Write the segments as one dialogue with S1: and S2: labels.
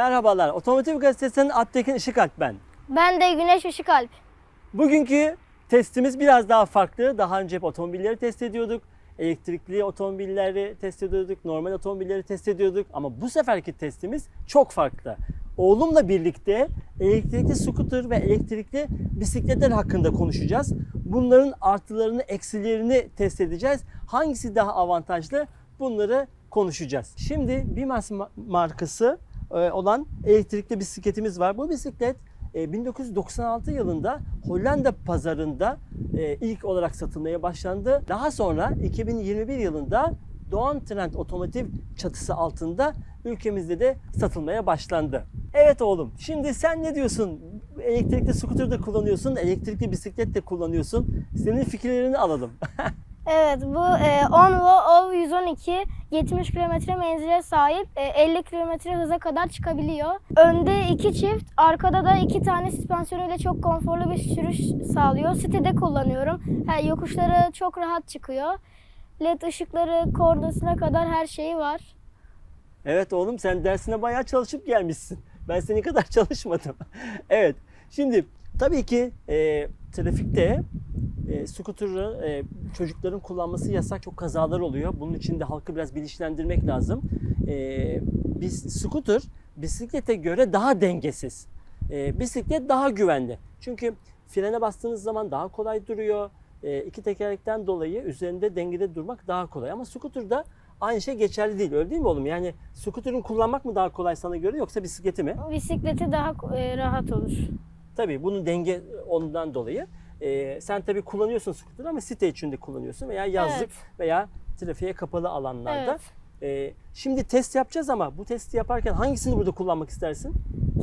S1: Merhabalar. Otomotiv Gazetesi'nin Attekin Işıkalp ben.
S2: Ben de Güneş Işıkalp.
S1: Bugünkü testimiz biraz daha farklı. Daha önce hep otomobilleri test ediyorduk. Elektrikli otomobilleri test ediyorduk. Normal otomobilleri test ediyorduk. Ama bu seferki testimiz çok farklı. Oğlumla birlikte elektrikli scooter ve elektrikli bisikletler hakkında konuşacağız. Bunların artılarını, eksilerini test edeceğiz. Hangisi daha avantajlı? Bunları konuşacağız. Şimdi Bimas ma- markası olan elektrikli bisikletimiz var. Bu bisiklet e, 1996 yılında Hollanda pazarında e, ilk olarak satılmaya başlandı. Daha sonra 2021 yılında Doğan Trend Otomotiv çatısı altında ülkemizde de satılmaya başlandı. Evet oğlum, şimdi sen ne diyorsun? Elektrikli scooter de kullanıyorsun, elektrikli bisiklet de kullanıyorsun. Senin fikirlerini alalım.
S2: Evet bu e, Onvo OV 112 70 km menzile sahip e, 50 km hıza kadar çıkabiliyor. Önde iki çift, arkada da iki tane süspansiyonuyla çok konforlu bir sürüş sağlıyor. Sitede kullanıyorum. Ha, yokuşları çok rahat çıkıyor. LED ışıkları, kornasına kadar her şeyi var.
S1: Evet oğlum sen dersine bayağı çalışıp gelmişsin. Ben senin kadar çalışmadım. evet. Şimdi tabii ki e, trafikte e, scooter'ı e, çocukların kullanması yasak. Çok kazalar oluyor. Bunun için de halkı biraz bilinçlendirmek lazım. E, biz scooter bisiklete göre daha dengesiz. E, bisiklet daha güvenli. Çünkü frene bastığınız zaman daha kolay duruyor. E, iki tekerlekten dolayı üzerinde dengede durmak daha kolay. Ama scooter'da aynı şey geçerli değil. Öyle değil mi oğlum? Yani scooter'ın kullanmak mı daha kolay sana göre yoksa bisikleti mi?
S2: Bisikleti daha e, rahat olur.
S1: Tabii bunun denge ondan dolayı. Ee, sen tabii kullanıyorsun scooter ama site içinde kullanıyorsun veya yazlık
S2: Evet.
S1: veya trafiğe kapalı alanlarda.
S2: Evet.
S1: Ee, şimdi test yapacağız ama bu testi yaparken hangisini burada kullanmak istersin?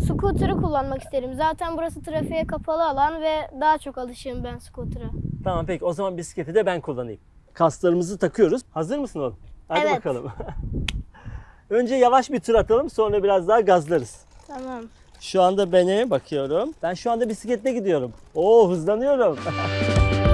S2: Scooter'ı kullanmak isterim. Zaten burası trafiğe kapalı alan ve daha çok alışığım ben scooter'a.
S1: Tamam peki o zaman bisikleti de ben kullanayım. Kaslarımızı takıyoruz. Hazır mısın oğlum? Hadi
S2: Evet.
S1: bakalım. Önce yavaş bir tur atalım sonra biraz daha gazlarız.
S2: Tamam.
S1: Şu anda beni bakıyorum. Ben şu anda bisikletle gidiyorum. Oo hızlanıyorum.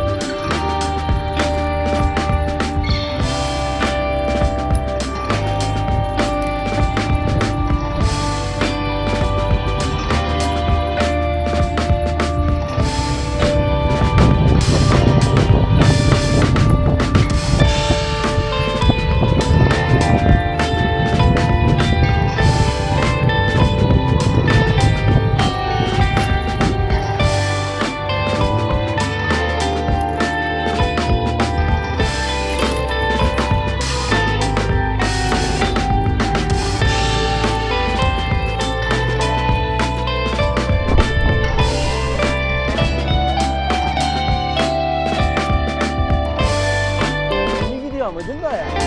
S1: 我真的呀。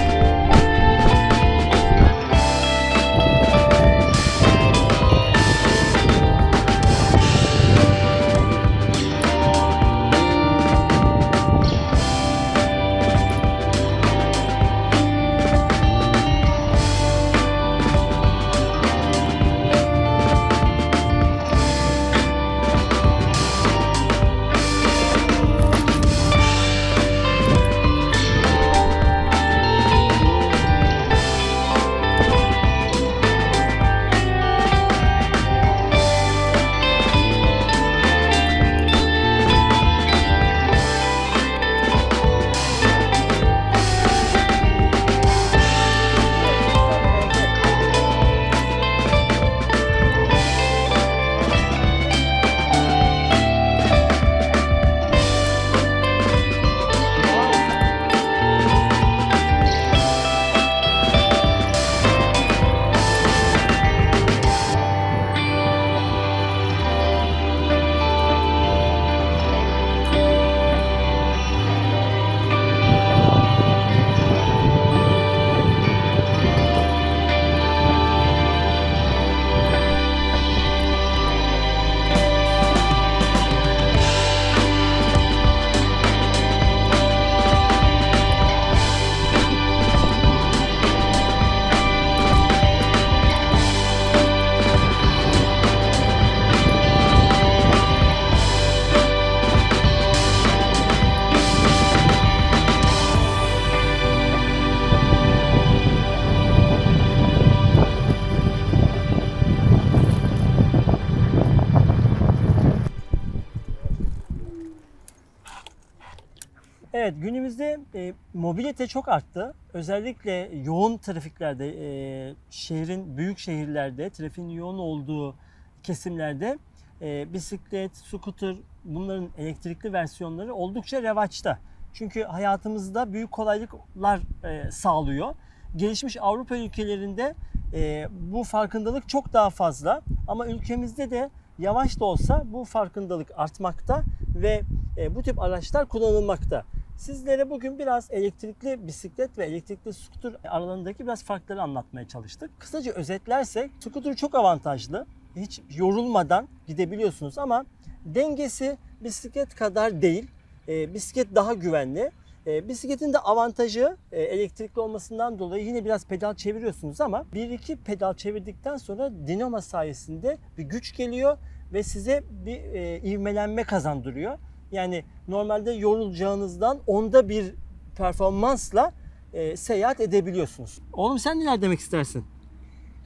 S1: Evet günümüzde e, mobilite çok arttı. Özellikle yoğun trafiklerde, e, şehrin büyük şehirlerde, trafiğin yoğun olduğu kesimlerde e, bisiklet, scooter bunların elektrikli versiyonları oldukça revaçta. Çünkü hayatımızda büyük kolaylıklar e, sağlıyor. Gelişmiş Avrupa ülkelerinde e, bu farkındalık çok daha fazla ama ülkemizde de yavaş da olsa bu farkındalık artmakta ve e, bu tip araçlar kullanılmakta. Sizlere bugün biraz elektrikli bisiklet ve elektrikli scooter aralarındaki biraz farkları anlatmaya çalıştık. Kısaca özetlersek scooter çok avantajlı. Hiç yorulmadan gidebiliyorsunuz ama dengesi bisiklet kadar değil. E, bisiklet daha güvenli. E, bisikletin de avantajı e, elektrikli olmasından dolayı yine biraz pedal çeviriyorsunuz ama bir iki pedal çevirdikten sonra dinamo sayesinde bir güç geliyor ve size bir e, ivmelenme kazandırıyor. Yani normalde yorulacağınızdan onda bir performansla e, seyahat edebiliyorsunuz. Oğlum sen neler demek istersin?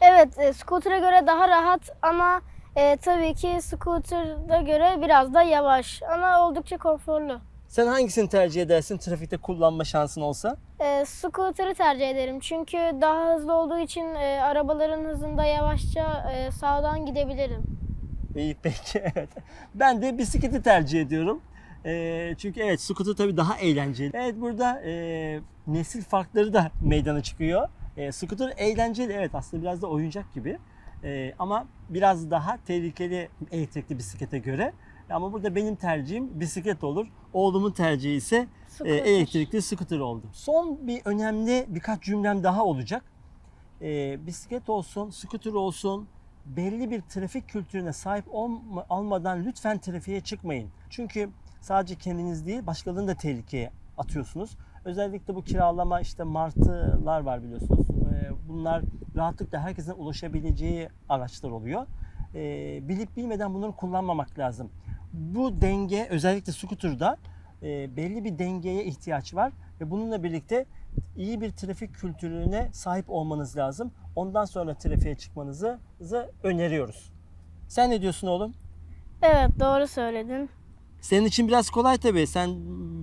S2: Evet, e, scooter'a göre daha rahat ama e, tabii ki scooter'a göre biraz da yavaş ama oldukça konforlu.
S1: Sen hangisini tercih edersin trafikte kullanma şansın olsa?
S2: E, scooter'ı tercih ederim çünkü daha hızlı olduğu için e, arabaların hızında yavaşça e, sağdan gidebilirim.
S1: İyi peki evet. Ben de bisikleti tercih ediyorum. Ee, çünkü evet scooter tabii daha eğlenceli. Evet burada e, nesil farkları da meydana çıkıyor. E, scooter eğlenceli evet aslında biraz da oyuncak gibi. E, ama biraz daha tehlikeli elektrikli bisiklete göre. Ama burada benim tercihim bisiklet olur. Oğlumun tercihi ise e,
S2: Scooter.
S1: elektrikli scooter oldu. Son bir önemli birkaç cümlem daha olacak. E, bisiklet olsun, scooter olsun belli bir trafik kültürüne sahip olma- olmadan lütfen trafiğe çıkmayın. Çünkü sadece kendiniz değil başkalarını da tehlikeye atıyorsunuz. Özellikle bu kiralama işte martılar var biliyorsunuz. E, Bunlar rahatlıkla herkesin ulaşabileceği araçlar oluyor. E, Bilip bilmeden bunları kullanmamak lazım. Bu denge özellikle scooter'da e, belli bir dengeye ihtiyaç var ve bununla birlikte iyi bir trafik kültürüne sahip olmanız lazım. Ondan sonra trafiğe çıkmanızı zı öneriyoruz. Sen ne diyorsun oğlum?
S2: Evet, doğru söyledin.
S1: Senin için biraz kolay tabii. Sen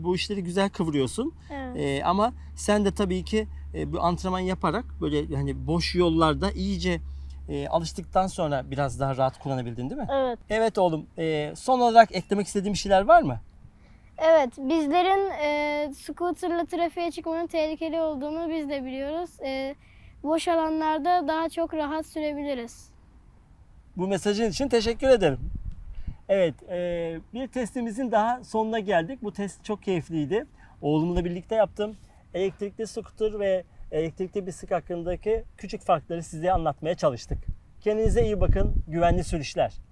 S1: bu işleri güzel kıvırıyorsun.
S2: Evet.
S1: Ee, ama sen de tabii ki e, bu antrenman yaparak böyle hani boş yollarda iyice e, alıştıktan sonra biraz daha rahat kullanabildin değil mi?
S2: Evet.
S1: Evet oğlum. e, son olarak eklemek istediğim şeyler var mı?
S2: Evet, bizlerin e, scooterla trafiğe çıkmanın tehlikeli olduğunu biz de biliyoruz. E, boş alanlarda daha çok rahat sürebiliriz.
S1: Bu mesajın için teşekkür ederim. Evet, e, bir testimizin daha sonuna geldik. Bu test çok keyifliydi. Oğlumla birlikte yaptım. Elektrikli scooter ve elektrikli bisiklet hakkındaki küçük farkları size anlatmaya çalıştık. Kendinize iyi bakın, güvenli sürüşler.